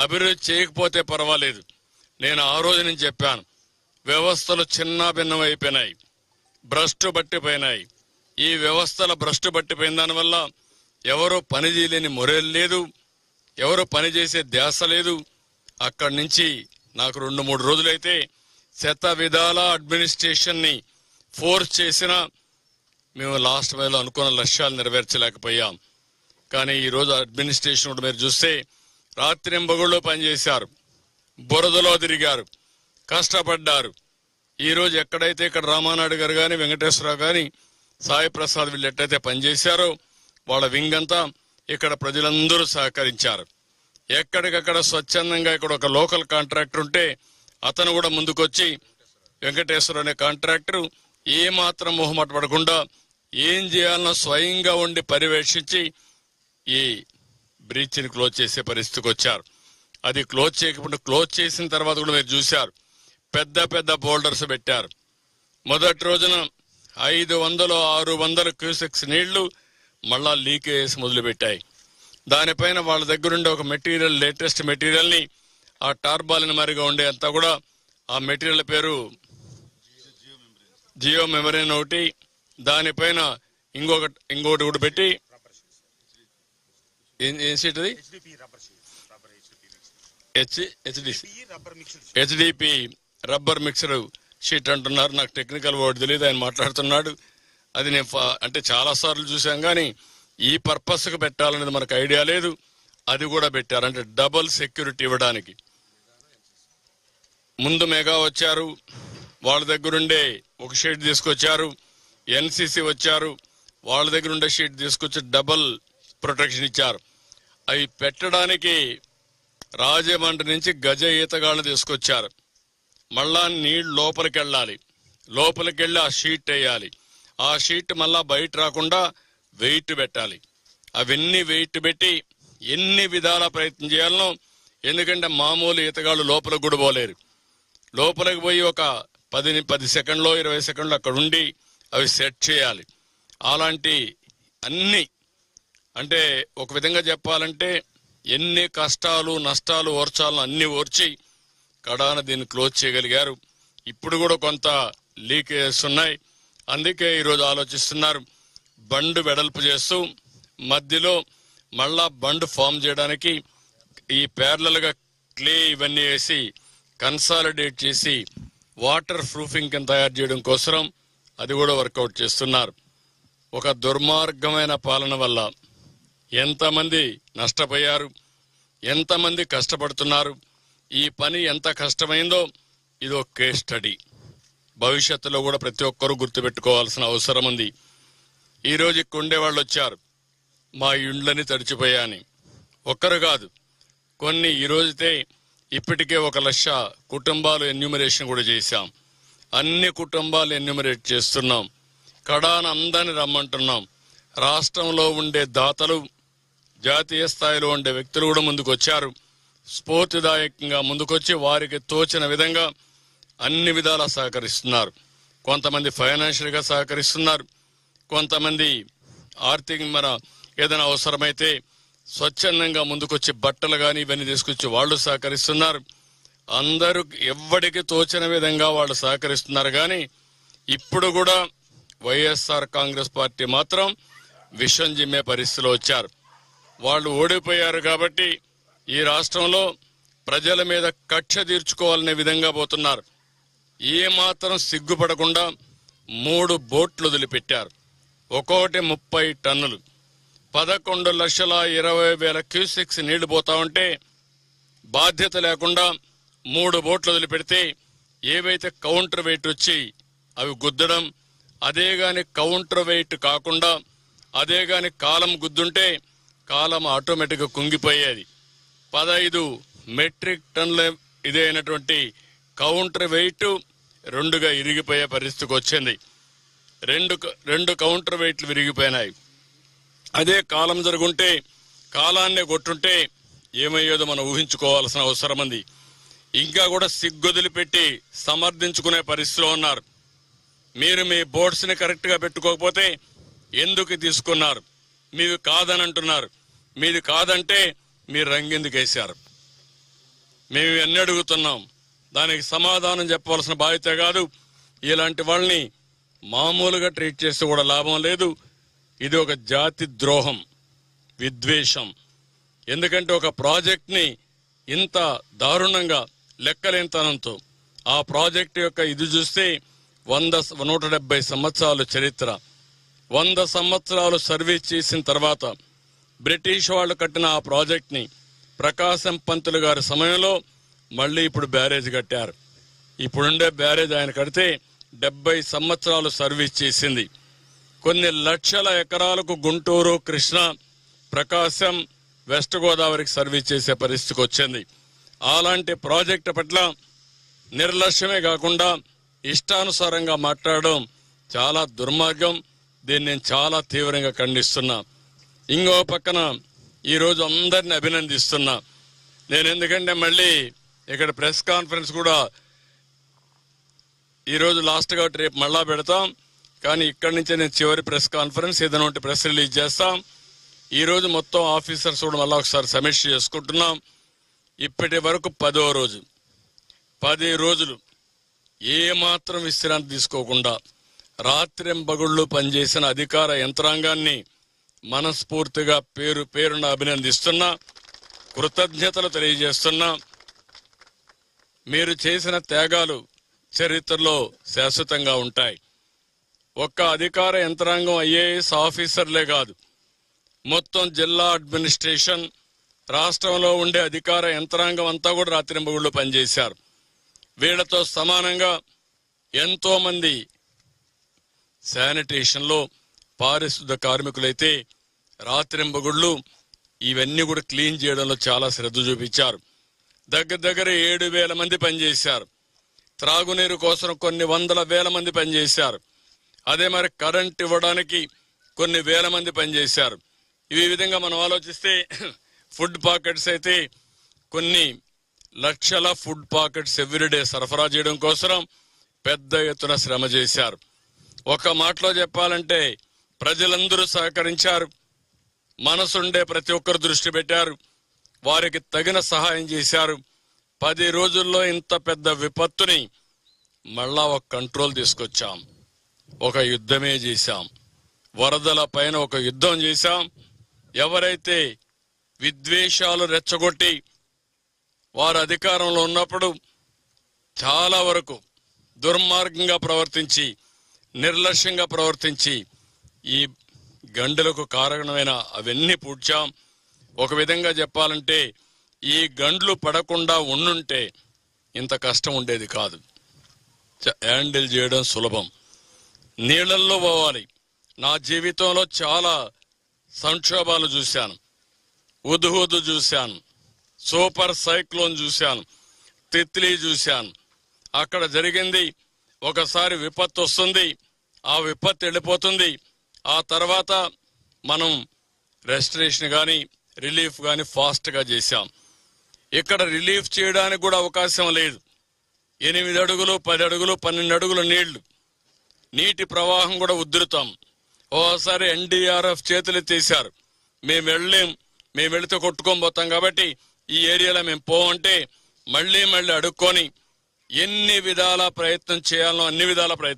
అభివృద్ధి చేయకపోతే పర్వాలేదు. నేను ఆ రోజు నుంచి చెప్పాను. వ్యవస్థలు చిన్న భిన్నం భ్రష్టు పట్టిపోయినాయి. ఈ వ్యవస్థల భ్రష్టు పట్టిపోయిన దానివల్ల ఎవరు పని చేయలేని మొరేలు లేదు. ఎవరు పని చేసే ధ్యాస లేదు. అక్కడి నుంచి నాకు రెండు మూడు రోజులైతే శత విధాల అడ్మినిస్ట్రేషన్ని ఫోర్స్ చేసిన మేము లాస్ట్ వేలో అనుకున్న లక్ష్యాలు నెరవేర్చలేకపోయాం. కానీ ఈరోజు అడ్మినిస్ట్రేషన్ కూడా మీరు చూస్తే రాత్రింబగుళ్ళు పనిచేశారు. బురదలో తిరిగారు. కష్టపడ్డారు. ఈరోజు ఎక్కడైతే ఇక్కడ రామానాయుడు గారు కానీ వెంకటేశ్వరరావు కానీ సాయి ప్రసాద్ వీళ్ళు ఎట్టయితే పనిచేశారో వాళ్ళ వింగ్ అంతా ఇక్కడ ప్రజలందరూ సహకరించారు. ఎక్కడికక్కడ స్వచ్ఛందంగా ఇక్కడ ఒక లోకల్ కాంట్రాక్టర్ ఉంటే అతను కూడా ముందుకొచ్చి వెంకటేశ్వర అనే కాంట్రాక్టర్ ఏ మాత్రం మొహమాట పడకుండా ఏం చేయాలన్నా స్వయంగా ఉండి పర్యవేక్షించి ఈ బ్రీచ్ని క్లోజ్ చేసే పరిస్థితికి వచ్చారు. అది క్లోజ్ చేయకుండా క్లోజ్ చేసిన తర్వాత కూడా మీరు చూశారు. పెద్ద పెద్ద బోల్డర్స్ పెట్టారు. మొదటి రోజున ఐదు వందలు ఆరు వందల క్యూసెక్స్ నీళ్ళు మళ్ళా లీకేజ్ మొదలుపెట్టాయి. దానిపైన వాళ్ళ దగ్గరుండే ఒక మెటీరియల్ లేటెస్ట్ మెటీరియల్ని ఆ టార్బాలిన్ మరిగా ఉండే అంతా కూడా ఆ మెటీరియల్ పేరు జియో మెమరీ ఒకటి. దానిపైన ఇంకొక ఇంకొకటి కూడా పెట్టి ఏం ఏం సీట్ అది? H D P rubber H rubber mixer sheet అంటున్నారు. నాకు టెక్నికల్ వర్డ్ తెలియదు ఆయన మాట్లాడుతున్నాడు. అది నేను అంటే చాలా సార్లు చూసాం కానీ ఈ పర్పస్కి పెట్టాలనేది మనకు ఐడియా లేదు. అది కూడా పెట్టారు. అంటే డబుల్ సెక్యూరిటీ ఇవ్వడానికి. ముందు మెగా వచ్చారు. వాళ్ళ దగ్గరుండే ఒక షీట్ తీసుకొచ్చారు. ఎన్సిసి వచ్చారు. వాళ్ళ దగ్గరుండే షీట్ తీసుకొచ్చి డబుల్ ప్రొటెక్షన్ ఇచ్చారు. అవి పెట్టడానికి రాజమండ్రి నుంచి గజ ఈతగాళ్ళని తీసుకొచ్చారు. మళ్ళా నీళ్ళు లోపలికి వెళ్ళాలి లోపలికి వెళ్ళి ఆ షీట్ వేయాలి. ఆ షీట్ మళ్ళా బయట రాకుండా వెయిట్ పెట్టాలి. అవన్నీ వెయిట్ పెట్టి ఎన్ని విధాల ప్రయత్నం చేయాలనో ఎందుకంటే మామూలు ఈతగాళ్ళు లోపలికి కూడా పోలేరు. లోపలికి పోయి ఒక పది పది సెకండ్లో ఇరవై సెకండ్లు అక్కడ ఉండి అవి సెట్ చేయాలి. అలాంటి అన్ని అంటే ఒక విధంగా చెప్పాలంటే ఎన్ని కష్టాలు నష్టాలు ఓర్చాలను అన్ని ఓర్చి కడాన దీన్ని క్లోజ్ చేయగలిగారు. ఇప్పుడు కూడా కొంత లీకేజెస్ ఉన్నాయి. అందుకే ఈరోజు ఆలోచిస్తున్నారు. బండు వెడల్పు చేస్తూ మధ్యలో మళ్ళా బండ్ ఫామ్ చేయడానికి ఈ ప్యారలల్గా క్లే ఇవన్నీ వేసి కన్సాలిడేట్ చేసి వాటర్ ప్రూఫింగ్ కింద తయారు చేయడం కోసం అది కూడా వర్కౌట్ చేస్తున్నారు. ఒక దుర్మార్గమైన పాలన వల్ల ఎంతమంది నష్టపోయారు? ఎంతమంది కష్టపడుతున్నారు? ఈ పని ఎంత కష్టమైందో ఇది ఒక కేస్ స్టడీ భవిష్యత్తులో కూడా ప్రతి ఒక్కరూ గుర్తుపెట్టుకోవాల్సిన అవసరం ఉంది. ఈరోజు రోజు ఇక్కడ వచ్చారు. మా ఇండ్లని తడిచిపోయాని ఒక్కరు కాదు కొన్ని ఈరోజుతే ఇప్పటికే ఒక లక్ష కుటుంబాలు ఎన్యూమరేషన్ కూడా చేశాం. అన్ని కుటుంబాలు ఎన్యూమరేట్ చేస్తున్నాం. కడాన అందరిని రమ్మంటున్నాం. రాష్ట్రంలో ఉండే దాతలు జాతీయ స్థాయిలో ఉండే వ్యక్తులు కూడా ముందుకు వచ్చారు స్ఫూర్తిదాయకంగా ముందుకొచ్చి వారికి తోచిన విధంగా అన్ని విధాలా సహకరిస్తున్నారు. కొంతమంది ఫైనాన్షియల్గా సహకరిస్తున్నారు. కొంతమంది ఆర్థిక మన ఏదైనా అవసరమైతే స్వచ్ఛందంగా ముందుకొచ్చి బట్టలు కానీ ఇవన్నీ తీసుకొచ్చి వాళ్ళు సహకరిస్తున్నారు. అందరూ ఎవ్వడికి తోచిన విధంగా వాళ్ళు సహకరిస్తున్నారు కానీ ఇప్పుడు కూడా వైఎస్ఆర్ కాంగ్రెస్ పార్టీ మాత్రం విషం జిమ్మే పరిస్థితిలో వచ్చారు. వాళ్ళు ఓడిపోయారు కాబట్టి ఈ రాష్ట్రంలో ప్రజల మీద కక్ష తీర్చుకోవాలనే విధంగా పోతున్నారు. ఏ మాత్రం సిగ్గుపడకుండా మూడు బోట్లు వదిలిపెట్టారు. ఒక్కోటి ముప్పై టన్నులు. పదకొండు లక్షల ఇరవై వేల క్యూసెక్స్ నీళ్ళు పోతా ఉంటే బాధ్యత లేకుండా మూడు బోట్లు వదిలిపెడితే ఏవైతే కౌంటర్ వెయిట్ వచ్చి అవి గుద్దడం అదే గాని కౌంటర్ వెయిట్ కాకుండా అదే గాని కాలం గుద్దుంటే కాలం ఆటోమేటిక్గా కుంగిపోయేది. పదహైదు మెట్రిక్ టన్నుల ఇదైనటువంటి కౌంటర్ వెయిట్ రెండుగా ఇరిగిపోయే పరిస్థితికి వచ్చింది. రెండు రెండు కౌంటర్ వెయిట్లు విరిగిపోయినాయి. అదే కాలం జరుగుంటే కాలాన్నే కొట్టుంటే ఏమయ్యేదో మనం ఊహించుకోవాల్సిన అవసరం ఉంది. ఇంకా కూడా సిగ్గొదిలిపెట్టి సమర్థించుకునే పరిస్థితిలో ఉన్నారు. మీరు మీ బోర్డ్స్ని కరెక్ట్గా పెట్టుకోకపోతే ఎందుకు తీసుకున్నారు? మీరు కాదని అంటున్నారు మీది కాదంటే మీరు రంగెందుకు వేశారు? మేము ఇవన్నీ అడుగుతున్నాం. దానికి సమాధానం చెప్పవలసిన బాధ్యత కాదు. ఇలాంటి వాళ్ళని మామూలుగా ట్రీట్ చేస్తే కూడా లాభం లేదు. ఇది ఒక జాతి ద్రోహం విద్వేషం. ఎందుకంటే ఒక ప్రాజెక్ట్ని ఇంత దారుణంగా లెక్కలేనితనంతో ఆ ప్రాజెక్ట్ యొక్క ఇది చూస్తే వంద నూట డెబ్బై సంవత్సరాలు చరిత్ర. వంద సంవత్సరాలు సర్వీస్ చేసిన తర్వాత బ్రిటిష్ వాళ్ళు కట్టిన ఆ ప్రాజెక్ట్ని ప్రకాశం పంతులు గారి సమయంలో మళ్ళీ ఇప్పుడు బ్యారేజ్ కట్టారు. ఇప్పుడుండే బ్యారేజ్ ఆయన కడితే డెబ్బై సంవత్సరాలు సర్వీస్ చేసింది. కొన్ని లక్షల ఎకరాలకు గుంటూరు కృష్ణ ప్రకాశం వెస్ట్ గోదావరికి సర్వీస్ చేసే పరిస్థితికి వచ్చింది. అలాంటి ప్రాజెక్టు పట్ల నిర్లక్ష్యమే కాకుండా ఇష్టానుసారంగా మాట్లాడడం చాలా దుర్మార్గం. దీన్ని నేను చాలా తీవ్రంగా ఖండిస్తున్నా. ఇంకో పక్కన ఈరోజు అందరిని అభినందిస్తున్నా. నేను ఎందుకంటే మళ్ళీ ఇక్కడ ప్రెస్ కాన్ఫరెన్స్ కూడా ఈరోజు లాస్ట్ కాబట్టి రేపు మళ్ళా పెడతాం. కానీ ఇక్కడి నుంచే నేను చివరి ప్రెస్ కాన్ఫరెన్స్ ఏదైనా ఉంటే ప్రెస్ రిలీజ్ చేస్తాం. ఈరోజు మొత్తం ఆఫీసర్స్ కూడా మళ్ళీ ఒకసారి సమీక్ష చేసుకుంటున్నాం. ఇప్పటి వరకు పదో రోజు. పది రోజులు ఏమాత్రం విశ్రాంతి తీసుకోకుండా రాత్రింబగుళ్ళు పనిచేసిన అధికార యంత్రాంగాన్ని మనస్ఫూర్తిగా పేరు పేరున అభినందిస్తున్నా కృతజ్ఞతలు తెలియజేస్తున్నా. మీరు చేసిన త్యాగాలు చరిత్రలో శాశ్వతంగా ఉంటాయి. ఒక్క అధికార యంత్రాంగం ఐఏఎస్ ఆఫీసర్లే కాదు. మొత్తం జిల్లా అడ్మినిస్ట్రేషన్ రాష్ట్రంలో ఉండే అధికార యంత్రాంగం అంతా కూడా రాత్రింబగుళ్ళు పనిచేశారు. వీళ్ళతో సమానంగా ఎంతోమంది శానిటేషన్లో పారిశుద్ధ కార్మికులైతే రాత్రింబగుళ్ళు ఇవన్నీ కూడా క్లీన్ చేయడంలో చాలా శ్రద్ధ చూపించారు. దగ్గర దగ్గర ఏడు వేల మంది పనిచేశారు. త్రాగునీరు కోసం కొన్ని వందల వేల మంది పనిచేశారు. అదే మరి కరెంట్ ఇవ్వడానికి కొన్ని వేల మంది పనిచేశారు. ఈ విధంగా మనం ఆలోచిస్తే ఫుడ్ పాకెట్స్ అయితే కొన్ని లక్షల ఫుడ్ పాకెట్స్ ఎవ్రీడే సరఫరా చేయడం కోసం పెద్ద ఎత్తున శ్రమ చేశారు. ఒక మాటలో చెప్పాలంటే ప్రజలందరూ సహకరించారు. మనసుండే ప్రతి ఒక్కరు దృష్టి పెట్టారు. వారికి తగిన సహాయం చేశారు. పది రోజుల్లో ఇంత పెద్ద విపత్తుని మళ్ళా ఒక కంట్రోల్ తీసుకొచ్చాం. ఒక యుద్ధమే చేశాం. వరదల పైన ఒక యుద్ధం చేశాం. ఎవరైతే విద్వేషాలు రెచ్చగొట్టి వారు అధికారంలో ఉన్నప్పుడు చాలా వరకు దుర్మార్గంగా ప్రవర్తించి నిర్లక్ష్యంగా ప్రవర్తించి ఈ గండులకు కారణమైన అవన్నీ పూడ్చాం. ఒక విధంగా చెప్పాలంటే ఈ గండ్లు పడకుండా ఉండుంటే ఇంత కష్టం ఉండేది కాదు. చ- హ్యాండిల్ చేయడం సులభం. నీళ్ళల్లో పోవాలి. నా జీవితంలో చాలా సంక్షోభాలు చూశాను. ఉదుహుదు చూశాను. సూపర్ సైక్లోన్ చూశాను. తిత్లీ చూశాను. అక్కడ జరిగింది ఒకసారి విపత్తు వస్తుంది ఆ విపత్తు వెళ్ళిపోతుంది. ఆ తర్వాత మనం రెస్టరేషన్ కానీ రిలీఫ్ కానీ ఫాస్ట్గా చేశాం. ఇక్కడ రిలీఫ్ చేయడానికి కూడా అవకాశం లేదు. ఎనిమిది అడుగులు పది అడుగులు పన్నెండు అడుగుల నీళ్ళు. నీటి ప్రవాహం కూడా ఉధృతం. ఓసారి ఎన్డీఆర్ఎఫ్ చేతులు తీశారు. మేము వెళ్ళలేం మేము వెళితే కొట్టుకొని పోతాం కాబట్టి ఈ ఏరియాలో మేము పోవంటే మళ్ళీ మళ్ళీ అడుక్కొని ఎన్ని విధాల ప్రయత్నం చేయాలో అన్ని విధాల ప్రయత్నం